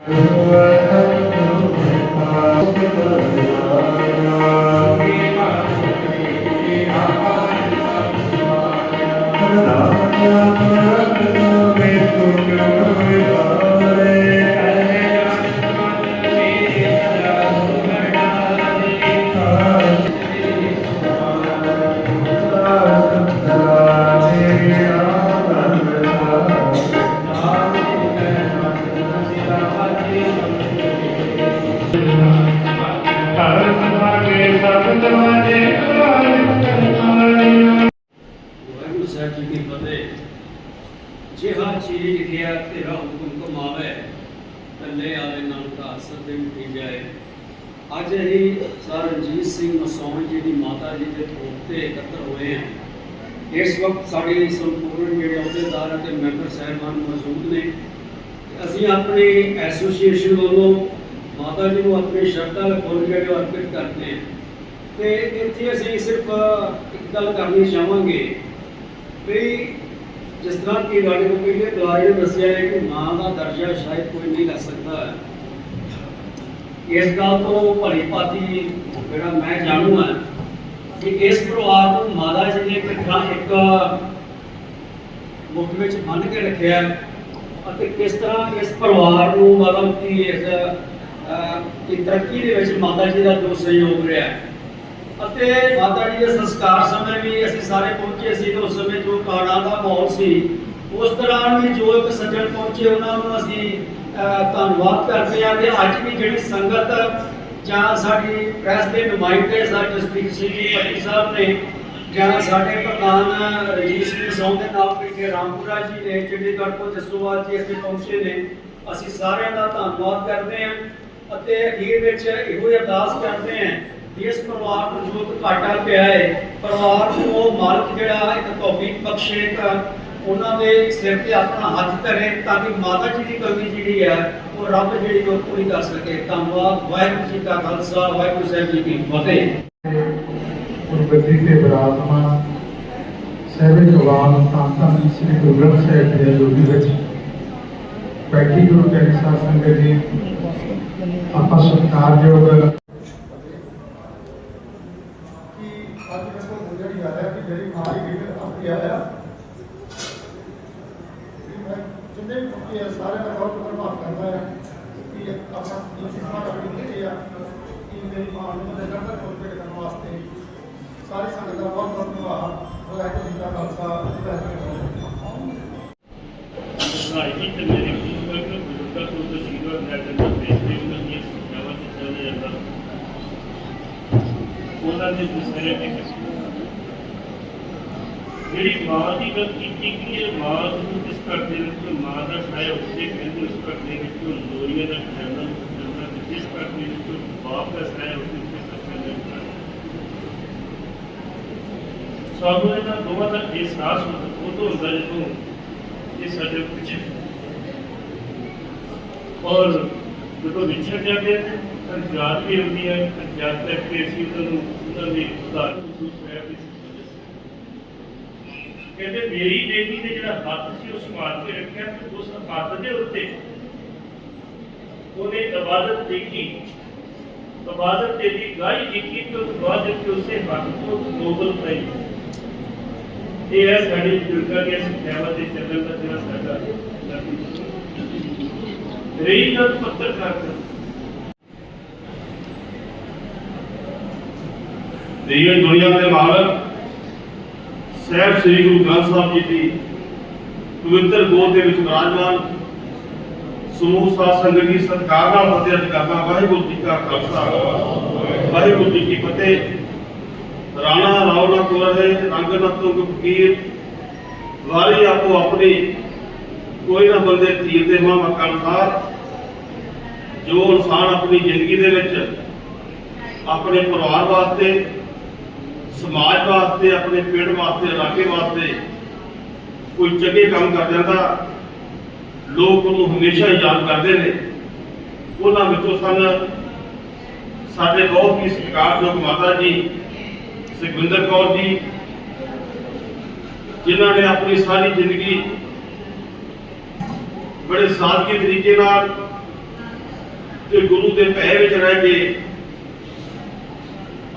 ਵਾਹਿਗੁਰੂ ਜਿਹਾ ਲਿਖਿਆ ਤੇਰਾ ਹੁਕਮ ਕਮਾਵੇ ਕੱਲੇ ਆਵੇ ਨਾਨਕਾ ਸਦੇ ਮਿਟੀ ਜਾਏ। ਅੱਜ ਅਸੀਂ ਸਰ ਰਣਜੀਤ ਸਿੰਘ ਮਸੌਣ ਜੀ ਦੀ ਮਾਤਾ ਜੀ ਦੇ ਭੋਗ ਤੇ ਇਕੱਤਰ ਹੋਏ ਹਾਂ। ਇਸ ਵਕਤ ਸਾਡੇ ਸੰਪੂਰਨ ਜਿਹੜੇ ਅਹੁਦੇਦਾਰ ਅਤੇ ਮੈਂਬਰ ਸਾਹਿਬਾਨ ਮੌਜੂਦ ਨੇ। ਅਸੀਂ ਆਪਣੇ ਐਸੋਸੀਏਸ਼ਨ ਵੱਲੋਂ ਮਾਤਾ ਜੀ ਨੂੰ ਆਪਣੀ ਸ਼ਰਧਾ ਦੇ ਫੁੱਲ ਅਰਪਿਤ ਕਰਦੇ ਹਾਂ। ਤੇ ਇੱਥੇ ਅਸੀਂ ਸਿਰਫ ਇੱਕ ਗੱਲ ਕਰਨੀ ਚਾਹਾਂਗੇ ਵੀ ਜਿਸ ਤਰ੍ਹਾਂ ਕਿ ਰਾਣੀ ਨੂੰ ਪਹਿਲੇ ਬੁਲਾਰੇ ਨੇ ਦੱਸਿਆ ਹੈ ਕਿ ਮਾਂ ਦਾ ਦਰਜਾ ਸ਼ਾਇਦ ਕੋਈ ਨਹੀਂ ਲੈ ਸਕਦਾ। ਇਸ ਗੱਲ ਤੋਂ ਭਲੀ ਭਾਤੀ ਜਿਹੜਾ ਮੈਂ ਜਾਣੂ ਹਾਂ ਕਿ ਇਸ ਪਰਿਵਾਰ ਨੂੰ ਮਾਤਾ ਜੀ ਨੇ ਇੱਕ ਇੱਕ ਮੁੱਖ ਵਿੱਚ ਬੰਨ੍ਹ ਕੇ ਰੱਖਿਆ ਅਤੇ ਕਿਸ ਤਰ੍ਹਾਂ ਇਸ ਪਰਿਵਾਰ ਨੂੰ ਮਤਲਬ ਕਿ ਇਸ ਤਰੱਕੀ ਦੇ ਵਿੱਚ ਮਾਤਾ ਜੀ ਦਾ ਜੋ ਸਹਿਯੋਗ ਰਿਹਾ। ਹੈ ਅਤੇ ਮਾਤਾ ਜੀ ਦੇ ਸੰਸਕਾਰ ਸਮੇਂ ਵੀ ਅਸੀਂ ਸਾਰੇ ਪਹੁੰਚੇ ਸੀ ਉਸ ਸਮੇਂ ਜੋ ਕਾੜਾ ਦਾ ਮਾਹੌਲ ਸੀ, ਉਸ ਦੌਰਾਨ ਵੀ ਜੋ ਇੱਕ ਸੱਜਣ ਪਹੁੰਚੇ, ਉਹਨਾਂ ਨੂੰ ਅਸੀਂ ਧੰਨਵਾਦ ਕਰਦੇ ਹਾਂ ਤੇ ਅੱਜ ਵੀ ਜਿਹੜੀ ਸੰਗਤ ਜਾਂ ਸਾਡੀ ਪ੍ਰੈਸ ਦੇ ਨੁਮਾਇੰਦੇ ਸਾਡੇ ਡਿਸਟ੍ਰਿਕਟ ਸੀ ਪੱਟੀ ਸਾਹਿਬ ਨੇ, ਜਾਂ ਸਾਡੇ ਪ੍ਰਧਾਨ ਰਜੀਤ ਸਿੰਘ ਸੌਂ ਦੇ ਨਾਲ ਬੈਠੇ ਰਾਮਪੁਰਾ ਜੀ ਨੇ, ਚੰਡੀਗੜ੍ਹ ਤੋਂ ਜਸੋਵਾਲ ਜੀ ਇੱਥੇ ਪਹੁੰਚੇ ਨੇ, ਅਸੀਂ ਸਾਰਿਆਂ ਦਾ ਧੰਨਵਾਦ ਕਰਦੇ ਹਾਂ ਅਤੇ ਅਖੀਰ ਵਿੱਚ ਇਹੋ ਹੀ ਅਰਦਾਸ ਕਰਦੇ ਹਾਂ ਕਿ ਇਸ ਪਰਿਵਾਰ ਨੂੰ ਜੋ ਕੁ ਘਾਟਾ ਪਿਆ ਹੈ, ਪਰਿਵਾਰ ਨੂੰ ਉਹ ਮਾਲਕ ਜਿਹੜਾ ਇੱਕ ਤੌਫੀਕ ਬਖਸ਼ੇ ਇੱਕ ਉਹਨਾਂ ਦੇ ਸਿਰ ਤੇ ਆਪਣਾ ਹੱਥ ਧਰੇ ਤਾਂ ਕਿ ਮਾਤਾ ਜੀ ਦੀ ਕਮੀ ਜਿਹੜੀ ਹੈ, ਉਹ ਰੱਬ ਜਿਹੜੀ ਉਹ ਪੂਰੀ ਕਰ ਸਕੇ। ਧੰਨਵਾਦ। ਵਾਹਿਗੁਰੂ ਜੀ ਕਾ ਖਾਲਸਾ, ਵਾਹਿਗੁਰੂ ਸਾਹਿਬ ਜੀ ਕੀ ਫਤਿਹ। ਗੁਰਗੱਦੀ ਤੇ ਵਿਰਾਜਮਾਨ ਸਹਿਬੇ ਜਵਾਨ ਸੰਤਾਂ ਦੀ ਸ੍ਰੀ ਗੁਰੂ ਗ੍ਰੰਥ ਸਾਹਿਬ ਦੇ ਜੋਤੀ ਵਿੱਚ ਬੈਠੀ ਗੁਰੂ ਪਿਆਰੀ ਸਾਧ ਸੰਗਤ ਜੀ, ਆਪਾਂ ਸਤਿਕਾਰਯੋਗ ਕਿ ਅੱਜ ਮੇਰੇ ਕੋਲ ਗੁਜ਼ਰੀ ਆ ਰਿਹਾ ਕਿ ਜਿਹੜੀ ਮਾਰੀ ਵਿਗੜ ਆਪੀ ਆਇਆ। ਕਿ ਮੈਂ ਜਿੰਨੇ ਵੀ ਪੱਕੇ ਆ, ਸਾਰਿਆਂ ਦਾ ਬਹੁਤ ਧੰਨਵਾਦ ਕਰਦਾ ਹਾਂ ਕਿ ਆਪਾਂ ਇਹ ਸਿਖਾ ਰੱਖੀ ਦਿੱਤੀ ਆ, ਕਿ ਮੇਰੀ ਮਾਂ ਨੂੰ ਮੈਂ ਜਨਮ ਤੋਂ ਪੇਟ ਕਰਨ ਵਾਸਤੇ ਸਾਰੀ ਸੰਗਤ ਦਾ ਬਹੁਤ ਬਹੁਤ ਧੰਨਵਾਦ। ਵਾਹਿਗੁਰੂ ਜੀ ਕਾ ਖਾਲਸਾ, ਵਾਹਿਗੁਰੂ ਜੀ ਕੀ ਫਤਿਹ। ਰਾਜੀ ਤੇ ਮੇਰੇ ਗੁਰੂ ਦਾ ਗੁਰੂ ਦਾ ਕੋਈ ਤਸਵੀਰ ਹੈ ਜਦ ਦੇਖਦੇ ਹਾਂ ਕਿ ਇਸ ਜਗ੍ਹਾ ਤੇ ਚੱਲ ਜਾਂਦਾ ਉਹਨਾਂ ਦੇ ਦੂਸਰੇ ਨੇ ਜਿਹੜੀ ਮਾਂ ਦੀ ਗੱਲ ਕੀਤੀ ਕਿ ਇਹ ਮਾਂ ਨੂੰ ਇਸ ਘਰ ਦੇ ਵਿੱਚ ਮਾਂ ਦਾ ਛਾਇਆ ਉੱਤੇ ਕਹਿੰਦੇ ਉਸ ਘਰ ਦੇ ਵਿੱਚ ਲੋਰੀਆਂ ਦਾ ਖਜ਼ਾਨਾ ਖਜ਼ਾਨਾ ਤੇ ਜਿਸ ਘਰ ਦੇ ਵਿੱਚ ਬਾਪ ਦਾ ਛਾਇਆ ਉੱਤੇ ਖਜ਼ਾਨਾ ਸਾਨੂੰ ਇਹਨਾਂ ਦੋਵਾਂ ਦਾ ਅਹਿਸਾਸ ਉਦੋਂ ਹੁੰਦਾ ਜਦੋਂ ਇਹ ਸਾਡੇ ਪਿੱਛੇ ਔਰ ਜਦੋਂ ਵਿਛੜ ਜਾਂਦੇ ਨੇ ਤਾਂ ਯਾਦ ਵੀ ਹੁੰਦੀ ਹੈ ਤਾਂ ਯਾਦ ਤੱਕ ਕਿ ਅਸੀਂ ਉਹਨਾਂ ਨੂੰ, ਉਹਨਾਂ ਦੀ ਉਦਾਹਰਨ ਮਹਿਸੂਸ ਹੋਇਆ ਵੀ ਕਹਿੰਦੇ ਮੇਰੀ ਬੇਟੀ ਨੇ ਜਿਹੜਾ ਹੱਥ ਸੀ ਉਸ ਮਾਰ ਕੇ ਰੱਖਿਆ ਤੇ ਉਸ ਹੱਥ ਦੇ ਉੱਤੇ ਉਹਨੇ ਇਬਾਦਤ ਦੇਖੀ। ਇਬਾਦਤ ਦੇ ਦੀ ਗਾਈ ਦੇਖੀ ਤੇ ਉਸ ਬਾਅਦ ਵਿੱਚ ਉਸੇ ਹੱਥ ਤੋਂ ਨੋਬਲ ਪਾਈ। ਇਹ ਹੈ ਸਾਡੀ ਬਜ਼ੁਰਗਾਂ ਦੀ ਸਿੱਖਿਆਵਾਂ ਦੇ ਚੱਲਣ ਦਾ ਜਿਹੜਾ ਸਾਡਾ ਰਹੀ ਗੱਲ ਪੱਤਰਕਾਰ ਦਾ ਦੁਨੀਆ ਦੇ ਮਾਲਕ ਸਹਿਬ ਸ੍ਰੀ ਗੁਰੂ ਗ੍ਰੰਥ ਸਾਹਿਬ ਜੀ ਦੀ ਪਵਿੱਤਰ ਗੋਦ ਦੇ ਵਿੱਚ ਵਿਰਾਜਮਾਨ ਸਮੂਹ ਸਾਧ ਸੰਗਤ ਦੀ ਸਤਿਕਾਰ ਨਾਲ ਫਤਿਹ ਅਰਜ਼ ਕਰਦਾ ਵਾਹਿਗੁਰੂ ਜੀ ਕਾ ਖਾਲਸਾ। ਵਾਹਿਗੁਰੂ ਜੀ ਕੀ ਫਤਿਹ। ਰਾਣਾ ਰਾਵਣਾ ਕੋ ਰਹੇ, ਰੰਗ ਨਾ ਤੁੰਗ ਫਕੀਰ। ਵਾਰੀ ਆਪੋ ਆਪਣੀ ਕੋਈ ਨਾ ਬੰਦੇ ਤੀਰ ਦੇ ਮਾਂ ਮਕਾਨਦਾਰ ਜੋ ਇਨਸਾਨ ਆਪਣੀ ਜ਼ਿੰਦਗੀ ਦੇ ਵਿੱਚ ਆਪਣੇ ਪਰਿਵਾਰ ਵਾਸਤੇ, ਸਮਾਜ ਵਾਸਤੇ, ਆਪਣੇ ਪਿੰਡ ਵਾਸਤੇ, ਇਲਾਕੇ ਵਾਸਤੇ ਕੋਈ ਚੰਗੇ ਕੰਮ ਕਰ ਜਾਂਦਾ, ਲੋਕ ਉਹਨੂੰ ਹਮੇਸ਼ਾ ਯਾਦ ਕਰਦੇ ਨੇ। ਉਹਨਾਂ ਵਿੱਚੋਂ ਸਨ ਸਾਡੇ ਬਹੁਤ ਹੀ ਸਤਿਕਾਰਯੋਗ ਮਾਤਾ ਜੀ, ਸੁਖਵਿੰਦਰ ਕੌਰ ਜੀ, ਜਿਨ੍ਹਾਂ ਨੇ ਆਪਣੀ ਸਾਰੀ ਜ਼ਿੰਦਗੀ ਬੜੇ ਸਾਦਗੀ ਤਰੀਕੇ ਨਾਲ ਤੇ ਗੁਰੂ ਦੇ ਭੈ ਵਿੱਚ ਰਹਿ ਕੇ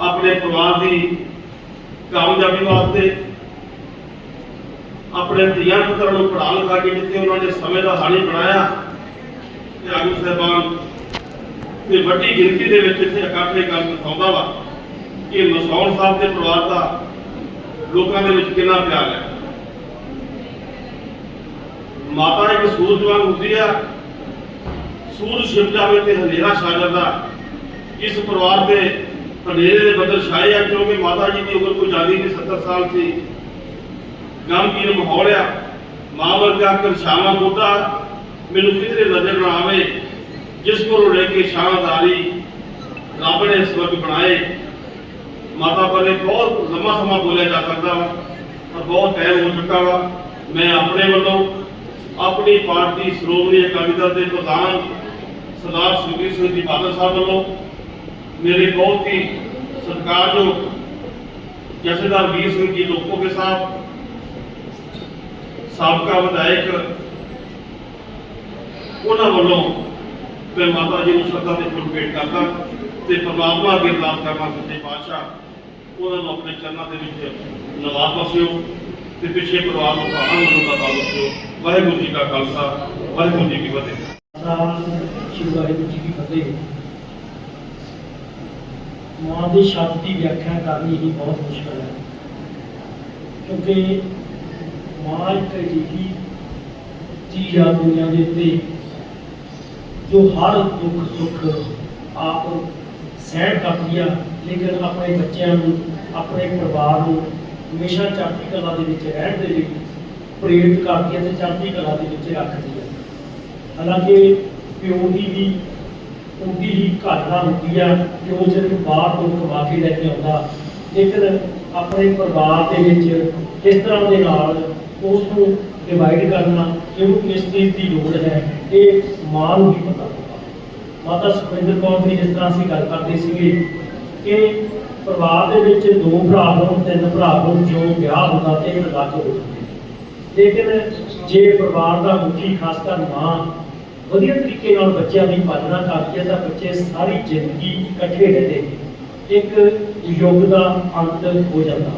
ਆਪਣੇ ਪਰਿਵਾਰ ਦੀ ਕਾਮਯਾਬੀ ਵਾਸਤੇ ਆਪਣੇ ਧੀਆਂ ਪੁੱਤਰਾਂ ਨੂੰ ਪੜ੍ਹਾ ਲਿਖਾ ਕੇ ਜਿੱਥੇ ਉਹਨਾਂ ਨੇ ਸਮੇਂ ਦਾ ਹਾਣੀ ਬਣਾਇਆ, ਤੇ ਆਗੂ ਸਾਹਿਬਾਨ, ਤੇ ਵੱਡੀ ਗਿਣਤੀ ਦੇ ਵਿੱਚ ਇੱਥੇ ਇਕੱਠੇ ਗੱਲ ਦਿਖਾਉਂਦਾ ਵਾ ਕਿ ਮਸੌਣ ਸਾਹਿਬ ਦੇ ਪਰਿਵਾਰ ਦਾ ਲੋਕਾਂ ਦੇ ਵਿੱਚ ਕਿੰਨਾ ਪਿਆਰ ਹੈ। ਮਾਤਾ ਇੱਕ ਸੂਰਜ ਵਾਂਗ ਹੁੰਦੀ ਆ ਸੂਰਜ ਛਿਪ ਜਾਵੇ ਤੇ ਹਨੇਰਾ ਛਾ ਜਾਂਦਾ। ਇਸ ਪਰਿਵਾਰ ਦੇ ਹਨੇਰੇ ਦੇ ਬੱਦਲ ਛਾਏ ਆ, ਕਿਉਂਕਿ ਮਾਤਾ ਜੀ ਦੀ ਉਮਰ ਕੋਈ ਜ਼ਿਆਦੀ ਨਹੀਂ 70 ਸਾਲ ਸੀ। ਗਮਗੀਨ ਮਾਹੌਲ ਆ। ਮਾਂ ਵਰਗਾ ਕਰਸ਼ਾਵਾਂ ਮੋਢਾ ਮੈਨੂੰ ਕਿਧਰੇ ਨਜ਼ਰ ਨਾ ਆਵੇ, ਜਿਸ ਕੋਲੋਂ ਲੈ ਕੇ ਸ਼ਾਨਦਾਰੀ ਰੱਬ ਨੇ ਸਵਰਗ ਬਣਾਏ। ਮਾਤਾ ਬਾਰੇ ਬਹੁਤ ਲੰਮਾ ਸਮਾਂ ਬੋਲਿਆ ਜਾ ਸਕਦਾ ਵਾ, ਪਰ ਬਹੁਤ ਟਾਈਮ ਹੋ ਚੁੱਕਾ ਵਾ। ਮੈਂ ਆਪਣੇ ਵੱਲੋਂ ਆਪਣੀ ਪਾਰਟੀ ਸ਼੍ਰੋਮਣੀ ਅਕਾਲੀ ਦਲ ਦੇ ਪ੍ਰਧਾਨ ਸਰਦਾਰ ਸੁਖਬੀਰ ਸਿੰਘ ਜੀ ਬਾਦਲ ਸਾਹਿਬ ਵੱਲੋਂ ਮੇਰੇ ਬਹੁਤ ਹੀ ਸਤਿਕਾਰਯੋਗ ਜਥੇਦਾਰ ਵੀਰ ਸਿੰਘ ਜੀ ਲੋਕੋ ਸਾਹਿਬ ਸਾਬਕਾ ਵਿਧਾਇਕ ਉਹਨਾਂ ਵੱਲੋਂ ਮੈਂ ਮਾਤਾ ਜੀ ਨੂੰ ਸ਼ਰਧਾ ਦੇ ਫੁੱਲ ਭੇਟ ਕਰਦਾ ਤੇ ਪਰਮਾਤਮਾ ਅੱਗੇ ਅਰਦਾਸ ਕਰਨਾ ਸੱਚੇ ਪਾਤਸ਼ਾਹ ਉਹਨਾਂ ਨੂੰ ਆਪਣੇ ਚਰਨਾਂ ਦੇ ਵਿੱਚ ਨਵਾਜ਼ ਬਖਸ਼ਿਓ ਤੇ ਪਿੱਛੇ ਪਰਿਵਾਰ ਨੂੰ ਪਾਣਾ ਨੂੰ ਦਾ ਬਖਸ਼ਿਓ ਵਾਹਿਗੁਰੂ ਜੀ ਕਾ ਖਾਲਸਾ, ਵਾਹਿਗੁਰੂ ਜੀ ਕੀ ਫਤਿਹ। ਸਾਹਿਬ ਸ਼੍ਰੀ ਵਾਹਿਗੁਰੂ ਜੀ ਕੀ ਫਤਿਹ। ਮਾਂ ਦੇ ਸ਼ਬਦ ਦੀ ਵਿਆਖਿਆ ਕਰਨੀ ਹੀ ਬਹੁਤ ਮੁਸ਼ਕਲ ਹੈ। ਕਿਉਂਕਿ ਮਾਂ ਇੱਕ ਅਜਿਹੀ ਚੀਜ਼ ਆ ਦੁਨੀਆ ਦੇ ਉੱਤੇ ਜੋ ਹਰ ਦੁੱਖ, ਸੁੱਖ ਆਪ ਸਹਿਣ ਕਰਦੀ ਆ, ਲੇਕਿਨ ਆਪਣੇ ਬੱਚਿਆਂ ਨੂੰ, ਆਪਣੇ ਪਰਿਵਾਰ ਨੂੰ ਹਮੇਸ਼ਾ ਚੜ੍ਹਦੀ ਕਲਾ ਦੇ ਵਿੱਚ ਰਹਿਣ ਦੇ ਲਈ ਪ੍ਰੇਰਿਤ ਕਰਦੀ ਹੈ ਤੇ ਚੜ੍ਹਦੀ ਕਲਾ ਦੇ ਵਿੱਚ ਰੱਖਦੀ ਹਾਲਾਂਕਿ ਪਿਓ ਦੀ ਵੀ ਉਹਦੀ ਹੀ ਘਾਟਨਾ ਹੁੰਦੀ ਆ ਕਿ ਸਿਰਫ ਬਾਹਰ ਤੋਂ ਕਮਾ ਕੇ ਲੈ ਕੇ ਆਉਂਦਾ। ਲੇਕਿਨ ਆਪਣੇ ਪਰਿਵਾਰ ਦੇ ਵਿੱਚ ਕਿਸ ਤਰ੍ਹਾਂ ਦੇ ਨਾਲ ਉਸ ਨੂੰ ਡਿਵਾਈਡ ਕਰਨਾ ਇਹਨੂੰ ਕਿਸ ਚੀਜ਼ ਦੀ ਲੋੜ ਹੈ, ਇਹ ਮਾਂ ਨੂੰ ਹੀ ਪਤਾ ਹੁੰਦਾ। ਮਾਤਾ ਸੁਖਵਿੰਦਰ ਕੌਰ ਦੀ ਜਿਸ ਤਰ੍ਹਾਂ ਅਸੀਂ ਗੱਲ ਕਰਦੇ ਸੀਗੇ ਕਿ ਪਰਿਵਾਰ ਦੇ ਵਿੱਚ ਦੋ ਭਰਾ ਹੋਣ, ਤਿੰਨ ਭਰਾ ਹੋਣ, ਜੋ ਵਿਆਹ ਹੁੰਦਾ ਤੇ ਇੱਕ ਅਲੱਗ ਹੋ ਜਾਂਦੇ। ਲੇਕਿਨ ਜੇ ਪਰਿਵਾਰ ਦਾ ਮੁਖੀ ਖਾਸ ਕਰ ਮਾਂ ਵਧੀਆ ਤਰੀਕੇ ਨਾਲ ਬੱਚਿਆਂ ਦੀ ਪਾਲਣਾ ਕਰਦੀ ਹੈ ਤਾਂ ਬੱਚੇ ਸਾਰੀ ਜ਼ਿੰਦਗੀ ਇਕੱਠੇ ਰਹਿੰਦੇ ਨੇ। ਇੱਕ ਯੁੱਗ ਦਾ ਅੰਤ ਹੋ ਜਾਂਦਾ।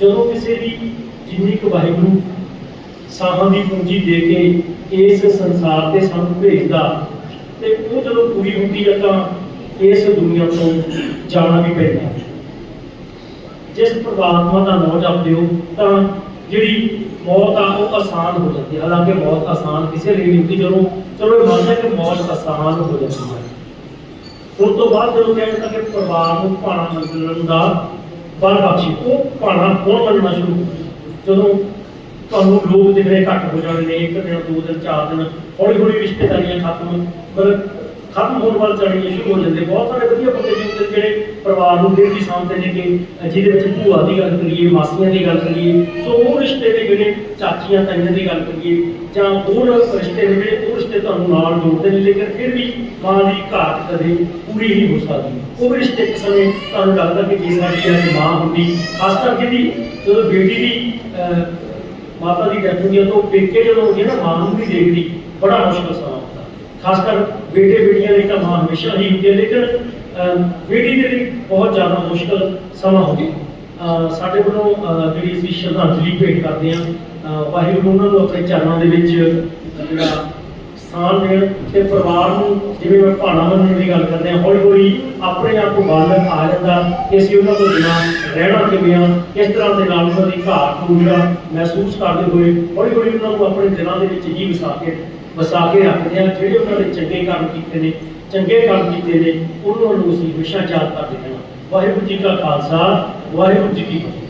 ਜਦੋਂ ਕਿਸੇ ਦੀ ਜਿੰਨੀ ਕੁ ਵਾਹਿਗੁਰੂ ਸਾਹਾਂ ਦੀ ਪੂੰਜੀ ਦੇ ਕੇ ਇਸ ਸੰਸਾਰ ਤੇ ਸਾਨੂੰ ਭੇਜਦਾ ਤੇ ਉਹ ਜਦੋਂ ਪੂਰੀ ਹੁੰਦੀ ਹੈ ਤਾਂ ਇਸ ਦੁਨੀਆ ਤੋਂ ਜਾਣਾ ਵੀ ਪੈਂਦਾ। ਜਿਸ ਪ੍ਰਮਾਤਮਾ ਦਾ ਨਾਮ ਜਪਦੇ ਹੋ ਤਾਂ ਜਿਹੜੀ ਮੌਤ ਆ, ਉਹ ਆਸਾਨ ਹੋ ਜਾਂਦੀ ਹੈ ਹਾਲਾਂਕਿ ਮੌਤ ਆਸਾਨ ਕਿਸੇ ਲਈ ਨਹੀਂ ਹੁੰਦੀ, ਜਦੋਂ ਚਲੋ ਇਹ ਮੰਨਦੇ ਕਿ ਮੌਤ ਆਸਾਨ ਹੋ ਜਾਂਦੀ ਹੈ। ਉਸ ਤੋਂ ਬਾਅਦ ਜਦੋਂ ਕਹਿੰਦਾ ਕਿ ਪਰਿਵਾਰ ਨੂੰ ਭਾਣਾ ਮੰਨਣ ਦਾ ਬਲ ਬਖਸ਼ੀ ਉਹ ਭਾਣਾ ਕੌਣ ਮੰਨਣਾ ਸ਼ੁਰੂ ਜਦੋਂ ਤੁਹਾਨੂੰ ਲੋਕ ਜਿਹੜੇ ਘੱਟ ਹੋ ਜਾਣੇ ਨੇ ਇੱਕ ਦਿਨ, ਦੋ ਦਿਨ, ਚਾਰ ਦਿਨ ਹੌਲੀ ਹੌਲੀ ਰਿਸ਼ਤੇਦਾਰੀਆਂ ਖਤਮ ਪਰ ਖਤਮ ਹੋਣ ਵੱਲ ਜਾਣੀਆਂ ਸ਼ੁਰੂ ਹੋ ਜਾਂਦੇ ਬਹੁਤ ਸਾਰੇ ਵਧੀਆ ਬੰਦੇ ਨੇ ਹੁੰਦੇ ਜਿਹੜੇ ਪਰਿਵਾਰ ਨੂੰ ਫਿਰ ਵੀ ਸਾਂਭਦੇ ਨੇ ਕਿ ਜਿਹਦੇ ਵਿੱਚ ਭੂਆ ਦੀ ਗੱਲ ਕਰੀਏ, ਮਾਸੀਆਂ ਦੀ ਗੱਲ ਕਰੀਏ, ਸੋ ਉਹ ਰਿਸ਼ਤੇ ਨੇ ਜਿਹੜੇ ਚਾਚੀਆਂ, ਤਾਈਆਂ ਦੀ ਗੱਲ ਕਰੀਏ, ਜਾਂ ਹੋਰ ਰਿਸ਼ਤੇ ਨੇ ਜਿਹੜੇ, ਉਹ ਰਿਸ਼ਤੇ ਤੁਹਾਨੂੰ ਨਾਲ ਜੋੜਦੇ ਨੇ, ਲੇਕਿਨ ਫਿਰ ਵੀ ਮਾਂ ਦੀ ਘਾਟ ਕਦੇ ਪੂਰੀ ਨਹੀਂ ਹੋ ਸਕਦੀ। ਉਹ ਰਿਸ਼ਤੇ ਇੱਕ ਸਮੇਂ ਤੁਹਾਨੂੰ ਲੱਗਦਾ ਕਿ ਜੇ ਸਾਡੀ ਅੱਜ ਮਾਂ ਹੁੰਦੀ, ਖਾਸ ਕਰਕੇ ਦੀ ਜਦੋਂ ਬੇਟੀ ਦੀ ਮਾਤਾ ਦੀ ਡੈਥ ਹੁੰਦੀ ਹੈ ਤਾਂ ਉਹ ਪੇਕੇ ਜਦੋਂ ਹੁੰਦੀ ਹੈ ਨਾ, ਮਾਂ ਨੂੰ ਵੀ ਦੇਖਦੀ ਬੜਾ ਮੁਸ਼ਕਲ ਸਮਾਂ ਹੁੰਦਾ। ਖਾਸ ਕਰ ਬੇਟੇ ਬੇਟੀਆਂ ਲਈ ਤਾਂ ਮਾਂ ਹਮੇਸ਼ਾ ਹੀ ਹੁੰਦੀ ਹੈ, ਲੇਕਿਨ ਬੇਟੀ ਦੇ ਲਈ ਬਹੁਤ ਜ਼ਿਆਦਾ ਮੁਸ਼ਕਲ ਸਮਾਂ ਹੋ। ਗਿਆ ਸਾਡੇ ਵੱਲੋਂ ਜਿਹੜੀ ਅਸੀਂ ਸ਼ਰਧਾਂਜਲੀ ਭੇਟ ਕਰਦੇ ਹਾਂ ਵਾਹਿਗੁਰੂ ਉਹਨਾਂ ਨੂੰ ਆਪਣੇ ਚਰਨਾਂ ਦੇ ਵਿੱਚ, ਜਿਹੜਾ ਸਥਾਨ ਦੇਣ ਤੇ ਪਰਿਵਾਰ ਨੂੰ, ਜਿਵੇਂ ਮੈਂ ਭਾਣਾ ਮੰਨਣ ਦੀ ਗੱਲ ਕਰਦੇ ਹਾਂ ਹੌਲੀ ਹੌਲੀ ਆਪਣੇ ਆਪ ਨੂੰ ਬਾਲਣ ਆ ਜਾਂਦਾ, ਕਿ ਅਸੀਂ ਉਹਨਾਂ ਤੋਂ ਬਿਨਾਂ ਰਹਿਣਾ ਕਿਵੇਂ ਆ ਇਸ ਤਰ੍ਹਾਂ ਦੇ ਨਾਲ ਉਹਨਾਂ ਦੀ ਘਾਟ ਨੂੰ ਜਿਹੜਾ ਮਹਿਸੂਸ ਕਰਦੇ ਹੋਏ ਹੌਲੀ ਹੌਲੀ ਉਹਨਾਂ ਨੂੰ ਆਪਣੇ ਦਿਲਾਂ ਦੇ ਵਿੱਚ ਹੀ ਵਸਾ ਕੇ ਵਸਾ ਕੇ ਰੱਖਦੇ ਆ, ਜਿਹੜੇ ਉਹਨਾਂ ਨੇ ਚੰਗੇ ਕੰਮ ਕੀਤੇ ਨੇ, ਚੰਗੇ ਕੰਮ ਕੀਤੇ ਨੇ, ਉਹਨਾਂ ਨੂੰ ਅਸੀਂ ਹਮੇਸ਼ਾ ਯਾਦ ਕਰਦੇ ਰਹਿਣਾ। ਵਾਹਿਗੁਰੂ ਜੀ ਕਾ ਖਾਲਸਾ, ਵਾਹਿਗੁਰੂ ਜੀ ਕੀ ਫਤਿਹ।